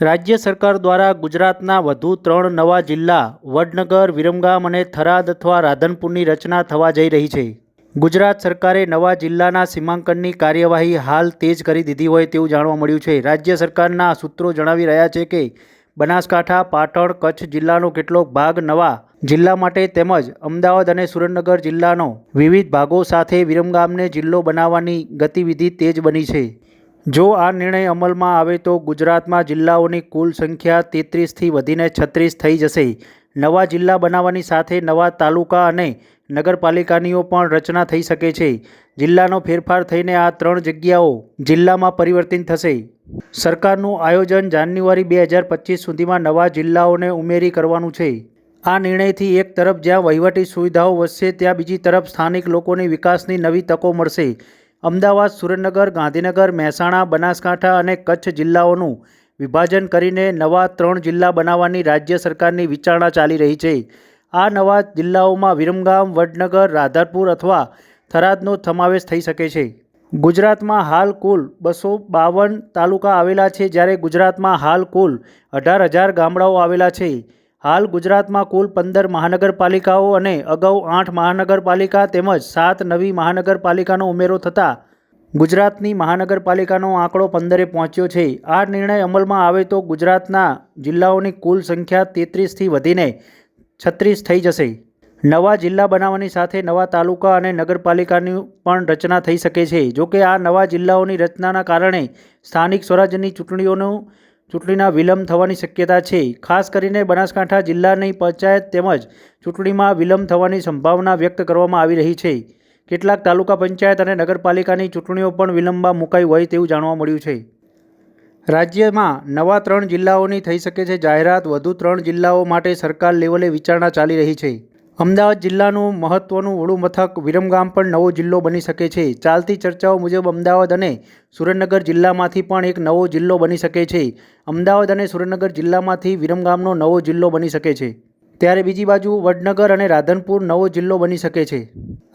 રાજ્ય સરકાર દ્વારા ગુજરાતના વધુ ત્રણ નવા જિલ્લા, વડનગર, વિરમગામ અને થરાદ અથવા રાધનપુરની રચના થવા જઈ રહી છે. ગુજરાત સરકારે નવા જિલ્લાના સીમાંકનની કાર્યવાહી હાલ તેજ કરી દીધી હોય તેવું જાણવા મળ્યું છે. રાજ્ય સરકારના સૂત્રો જણાવી રહ્યા છે કે, બનાસકાંઠા, પાટણ, કચ્છ જિલ્લાનો કેટલોક ભાગ નવા જિલ્લા માટે તેમજ અમદાવાદ અને સુરેન્દ્રનગર જિલ્લાનો વિવિધ ભાગો સાથે વિરમગામને જિલ્લો બનાવવાની ગતિવિધિ તેજ બની છે. જો આ નિર્ણય અમલમાં આવે તો ગુજરાતમાં જિલ્લાઓની કુલ સંખ્યા તેત્રીસથી વધીને છત્રીસ થઈ જશે. નવા જિલ્લા બનાવવાની સાથે નવા તાલુકા અને નગરપાલિકાનીઓ પણ રચના થઈ શકે છે. જિલ્લાનો ફેરફાર થઈને આ ત્રણ જગ્યાઓ જિલ્લામાં પરિવર્તિત થશે. સરકારનું આયોજન જાન્યુઆરી બે હજાર પચીસ સુધીમાં નવા જિલ્લાઓને ઉમેરી કરવાનું છે. આ નિર્ણયથી એક તરફ જ્યાં વહીવટી સુવિધાઓ વધશે, ત્યાં બીજી તરફ સ્થાનિક લોકોની વિકાસની નવી તકો મળશે. અમદાવાદ, સુરેન્દ્રનગર, ગાંધીનગર, મહેસાણા, બનાસકાંઠા અને કચ્છ જિલ્લાઓનું વિભાજન કરીને નવા ત્રણ જિલ્લા બનાવવાની રાજ્ય સરકારની વિચારણા ચાલી રહી છે. આ નવા જિલ્લાઓમાં વિરમગામ, વડનગર, રાધરપુર અથવા થરાદનો સમાવેશ થઈ શકે છે. ગુજરાતમાં હાલ કુલ બસો બાવન તાલુકા આવેલા છે, જ્યારે ગુજરાતમાં હાલ કુલ અઢાર હજાર ગામડાઓ આવેલા છે. હાલ ગુજરાતમાં કુલ પંદર મહાનગરપાલિકાઓ અને અગાઉ આઠ મહાનગરપાલિકા તેમજ સાત નવી મહાનગરપાલિકાનો ઉમેરો થતાં ગુજરાતની મહાનગરપાલિકાનો આંકડો પંદરે પહોંચ્યો છે. આ નિર્ણય અમલમાં આવે તો ગુજરાતના જિલ્લાઓની કુલ સંખ્યા તેત્રીસથી વધીને છત્રીસ થઈ જશે. નવા જિલ્લા બનાવવાની સાથે નવા તાલુકા અને નગરપાલિકાની પણ રચના થઈ શકે છે. જોકે આ નવા જિલ્લાઓની રચનાના કારણે સ્થાનિક સ્વરાજ્યની ચૂંટણીઓનું ચૂંટણીના વિલંબ થવાની શક્યતા છે. ખાસ કરીને બનાસકાંઠા જિલ્લાની પંચાયત તેમજ ચૂંટણીમાં વિલંબ થવાની સંભાવના વ્યક્ત કરવામાં આવી રહી છે. કેટલાક તાલુકા પંચાયત અને નગરપાલિકાની ચૂંટણીઓ પણ વિલંબમાં મુકાઈ હોય તેવું જાણવા મળ્યું છે. રાજ્યમાં નવા ત્રણ જિલ્લાઓની થઈ શકે છે જાહેરાત. વધુ ત્રણ જિલ્લાઓ માટે સરકાર લેવલે વિચારણા ચાલી રહી છે. અમદાવાદ જિલ્લાનું મહત્ત્વનું વડું મથક વિરમગામ પણ નવો જિલ્લો બની શકે છે. ચાલતી ચર્ચાઓ મુજબ અમદાવાદ અને સુરેન્દ્રનગર જિલ્લામાંથી પણ એક નવો જિલ્લો બની શકે છે. અમદાવાદ અને સુરેન્દ્રનગર જિલ્લામાંથી વિરમગામનો નવો જિલ્લો બની શકે છે. ત્યારે બીજી બાજુ વડનગર અને રાધનપુર નવો જિલ્લો બની શકે છે.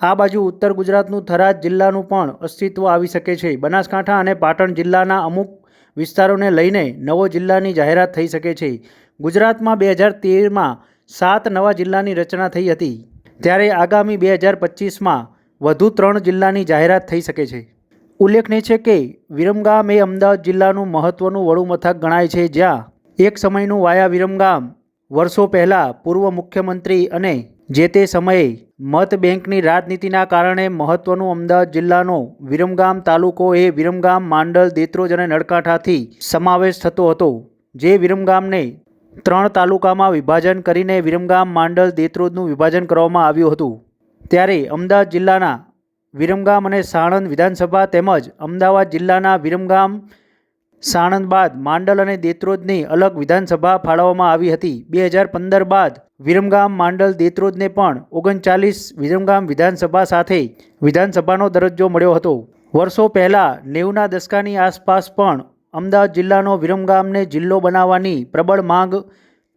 આ બાજુ ઉત્તર ગુજરાતનું થરાદ જિલ્લાનું પણ અસ્તિત્વ આવી શકે છે. બનાસકાંઠા અને પાટણ જિલ્લાના અમુક વિસ્તારોને લઈને નવો જિલ્લાની જાહેરાત થઈ શકે છે. ગુજરાતમાં બે હજાર તેરમાં સાત નવા જિલ્લાની રચના થઈ હતી, ત્યારે આગામી બે હજાર પચીસમાં વધુ ત્રણ જિલ્લાની જાહેરાત થઈ શકે છે. ઉલ્લેખનીય છે કે, વિરમગામ એ અમદાવાદ જિલ્લાનું મહત્ત્વનું વડું મથક ગણાય છે, જ્યાં એક સમયનું વાયા વિરમગામ, વર્ષો પહેલાં પૂર્વ મુખ્યમંત્રી અને જે તે સમયે મત બેંકની રાજનીતિના કારણે મહત્ત્વનું અમદાવાદ જિલ્લાનો વિરમગામ તાલુકો એ વિરમગામ, માંડલ, દેત્રોજ અને નળકાંઠાથી સમાવેશ થતો હતો, જે વિરમગામને ત્રણ તાલુકામાં વિભાજન કરીને વિરમગામ માંડલ દેત્રોદનું વિભાજન કરવામાં આવ્યું હતું. ત્યારે અમદાવાદ જિલ્લાના વિરમગામ અને સાણંદ વિધાનસભા તેમજ અમદાવાદ જિલ્લાના વિરમગામ, સાણંદ બાદ માંડલ અને દેત્રોદની અલગ વિધાનસભા ફાળવવામાં આવી હતી. બે હજાર પંદર બાદ વિરમગામ, માંડલ દેત્રોજને પણ ઓગણચાલીસ વિરમગામ વિધાનસભા સાથે વિધાનસભાનો દરજ્જો મળ્યો હતો. વર્ષો પહેલાં નેવુંના દશકાની આસપાસ પણ અમદાવાદ જિલ્લાનો વિરમગામને જિલ્લો બનાવવાની પ્રબળ માંગ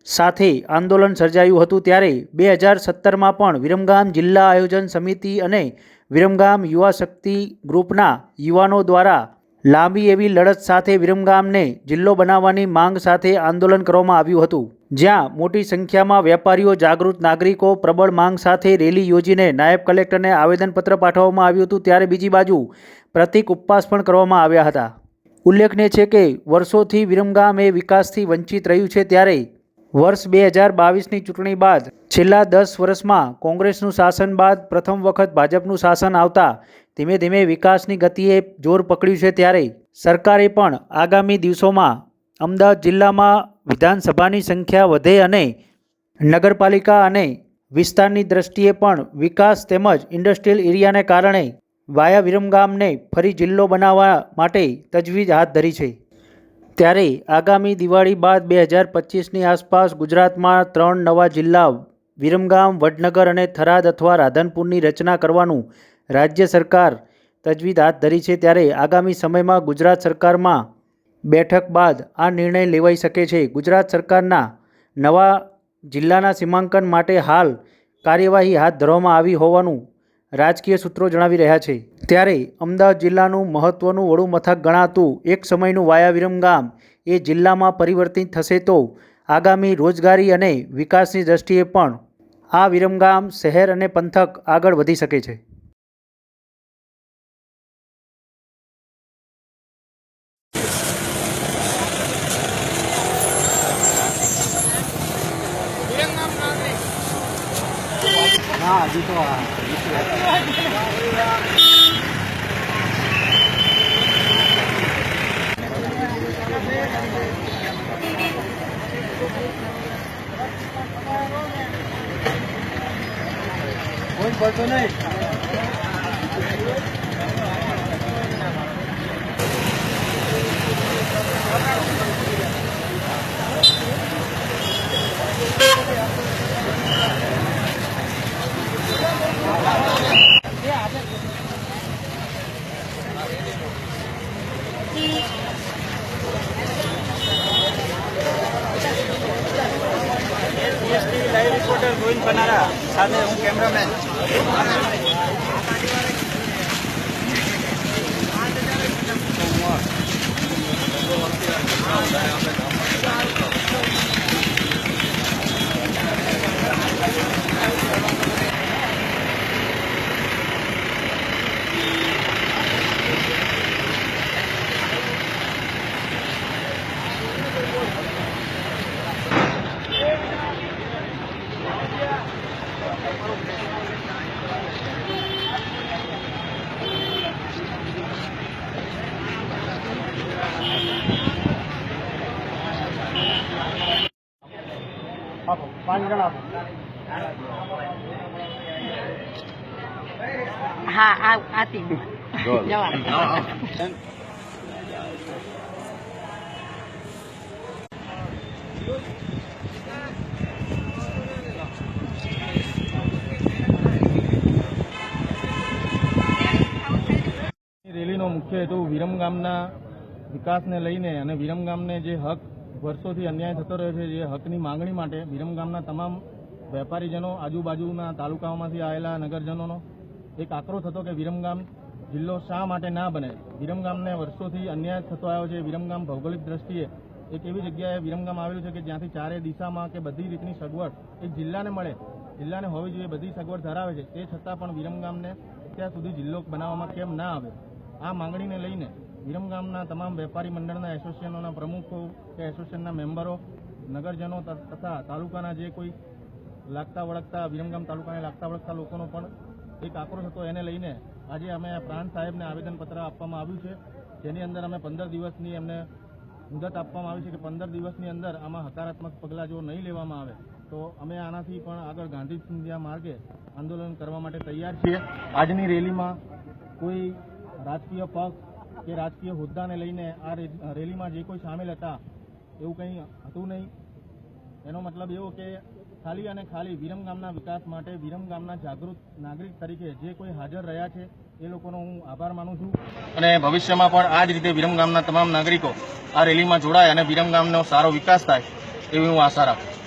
સાથે આંદોલન સર્જાયું હતું ત્યારે બે હજાર સત્તરમાં પણ વિરમગામ જિલ્લા આયોજન સમિતિ અને વિરમગામ યુવા શક્તિ ગ્રુપના યુવાનો દ્વારા લાંબી એવી લડત સાથે વિરમગામને જિલ્લો બનાવવાની માંગ સાથે આંદોલન કરવામાં આવ્યું હતું. જ્યાં મોટી સંખ્યામાં વેપારીઓ, જાગૃત નાગરિકો, પ્રબળ માંગ સાથે રેલી યોજીને નાયબ કલેક્ટરને આવેદનપત્ર પાઠવવામાં આવ્યું હતું, ત્યારે બીજી બાજુ પ્રતિક ઉપવાસ પણ કરવામાં આવ્યા હતા. ઉલ્લેખનીય છે કે વર્ષોથી વિરમગામ એ વિકાસથી વંચિત રહ્યું છે ત્યારે વર્ષ બે હજાર બાવીસની ચૂંટણી બાદ છેલ્લા દસ વર્ષમાં કોંગ્રેસનું શાસન બાદ પ્રથમ વખત ભાજપનું શાસન આવતા ધીમે ધીમે વિકાસની ગતિએ જોર પકડ્યું છે ત્યારે સરકારે પણ આગામી દિવસોમાં અમદાવાદ જિલ્લામાં વિધાનસભાની સંખ્યા વધે અને નગરપાલિકા અને વિસ્તારની દ્રષ્ટિએ પણ વિકાસ તેમજ ઇન્ડસ્ટ્રીયલ એરિયાને કારણે વાયા વિરમગામને ફરી જિલ્લો બનાવવા માટે તજવીજ હાથ ધરી છે. ત્યારે આગામી દિવાળી બાદ બે હજાર પચીસની આસપાસ ગુજરાતમાં ત્રણ નવા જિલ્લા વિરમગામ વડનગર અને થરાદ અથવા રાધનપુરની રચના કરવાનું રાજ્ય સરકાર તજવીજ હાથ ધરી છે ત્યારે આગામી સમયમાં ગુજરાત સરકારમાં બેઠક બાદ આ નિર્ણય લેવાઈ શકે છે. ગુજરાત સરકારના નવા જિલ્લાના સીમાંકન માટે હાલ કાર્યવાહી હાથ ધરવામાં આવી હોવાનું રાજકીય સૂત્રો જણાવી રહ્યા છે. ત્યારે અમદાવાદ જિલ્લાનું મહત્ત્વનું વડું મથક ગણાતું એક સમયનું વાયા ગામ એ જિલ્લામાં પરિવર્તિત થશે તો આગામી રોજગારી અને વિકાસની દ્રષ્ટિએ પણ આ વિરમગામ શહેર અને પંથક આગળ વધી શકે છે. હા હજી તો કોઈ પડતો નહીં આપો પાંચ જણ આપો હા આ આ જવા રેલીનો મુખ્ય હેતુ વિરમગામના વિકાસને લઈને અને વિરમગામને જે હક વર્ષોથી અન્યાય થતો રહ્યો છે જે હકની માંગણી માટે વિરમગામના તમામ વેપારીજનો આજુબાજુના તાલુકાઓમાંથી આવેલા નગરજનોનો એક આક્રોશ હતો કે વિરમગામ જિલ્લો શા માટે ના બને? વિરમગામને વર્ષોથી અન્યાય થતો આવ્યો છે. વિરમગામ ભૌગોલિક દ્રષ્ટિએ એક એવી જગ્યાએ વિરમગામ આવેલું છે કે જ્યાંથી ચારે દિશામાં કે બધી રીતની સગવડ એક જિલ્લાને મળે, જિલ્લાને હોવી જોઈએ, બધી સગવડ ધરાવે છે. તે છતાં પણ વિરમગામને અત્યાર સુધી જિલ્લો બનાવવામાં કેમ ના આવે? આ માંગણીને લઈને વિરમગામના તમામ વેપારી મંડળના એસોસિએશનોના પ્રમુખો કે એસોસિએશનના મેમ્બરો, નગરજનો તથા તાલુકાના જે કોઈ લાગતા વળગતા વિરમગામ તાલુકાને લાગતા વળગતા લોકોનો પણ એક આક્રોશ હતો એને લઈને આજે અમે પ્રાંત સાહેબને આવેદનપત્ર આપવામાં આવ્યું છે. જેની અંદર અમે પંદર દિવસની એમને મુદત આપવામાં આવી છે કે પંદર દિવસની અંદર આમાં હકારાત્મક પગલાં જો નહીં લેવામાં આવે, તો અમે આનાથી પણ આગળ ગાંધી સિંધિયા માર્ગે આંદોલન કરવા માટે તૈયાર છીએ. આજની રેલીમાં કોઈ રાજકીય પક્ષ કે રાજકીય હોદ્દાને લઈને આ રેલીમાં જે કોઈ સામેલ હતા, એવું કંઈ હતું નહીં. એનો મતલબ એવો કે ખાલી અને ખાલી વિરમગામના વિકાસ માટે વિરમગામના જાગૃત નાગરિક તરીકે જે કોઈ હાજર રહ્યા છે, એ લોકોનો હું આભાર માનું છું. અને ભવિષ્યમાં પણ આ જ રીતે વિરમગામના તમામ નાગરિકો આ રેલીમાં જોડાય અને વિરમગામનો સારો વિકાસ થાય, એવી હું આશા રાખું